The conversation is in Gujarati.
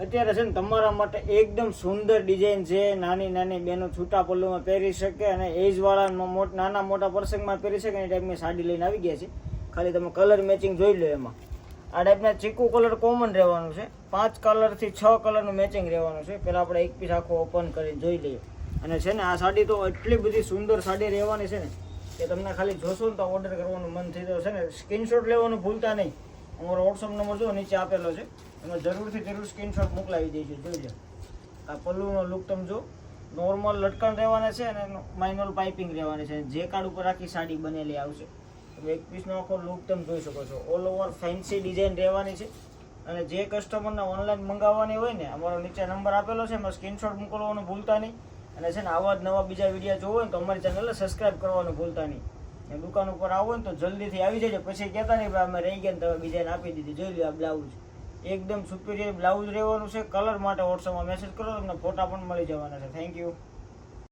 અત્યારે છે ને તમારા માટે એકદમ સુંદર ડિઝાઇન છે. નાની નાની બેનો છૂટા પલ્લુમાં પહેરી શકે અને એજ વાળા મોટ- નાના મોટા પ્રસંગમાં પહેરી શકે એ ટાઈપની સાડી લઈને આવી ગયા છે. ખાલી તમે કલર મેચિંગ જોઈ લો એમાં. આ ટાઈપના ચીકુ કલર કોમન રહેવાનું છે. પાંચ કલરથી છ કલરનું મેચિંગ રહેવાનું છે. પહેલાં આપણે એક પીસ આખો ઓપન કરીને જોઈ લઈએ. અને છે ને આ સાડી તો એટલી બધી સુંદર સાડી રહેવાની છે ને કે તમને ખાલી જોશો ને તો ઓર્ડર કરવાનું મન થઈ જશે ને. સ્ક્રીનશોટ લેવાનું ભૂલતા નહીં. અમારો વોટ્સઅપ નંબર જો નીચે આપેલો છે. એમાં જરૂરથી જરૂર સ્ક્રીનશોટ મોકલાવી દઈશું જોઈ લો આ પલ્લુનો લુક તમે જો નોર્મલ લટકણ રહેવાના છે અને માઇનોલ પાઇપિંગ રહેવાની છે. જે કાર્ડ ઉપર આખી સાડી બનેલી આવશે. તમે એક પીસનો આખો લુક તમે જોઈ શકો છો. ઓલ ઓવર ફેન્સી ડિઝાઇન રહેવાની છે. અને જે કસ્ટમરને ઓનલાઈન મંગાવવાની હોય ને, અમારો નીચે નંબર આપેલો છે, એમાં સ્ક્રીનશોટ મોકલવાનું ભૂલતા નહીં. અને છે ને, આવા જ નવા બીજા વીડિયો જોવો હોય તો અમારી ચેનલને સબસ્ક્રાઇબ કરવાનું ભૂલતા નહીં. દુકાન ઉપર આવો ને, તો જલ્દીથી આવી જજો. પછી કહેતા નહીં, ભાઈ, અમે રહી ગયા ને તમે ડિઝાઇન આપી દીધી. જોઈ લો આ બ્લાઉઝ એકદમ સુપિરિયર બ્લાઉઝ રહેવાનું છે. કલર માટે વોટ્સઅપમાં મેસેજ કરો, તમને ફોટા પણ મળી જવાના છે. Thank you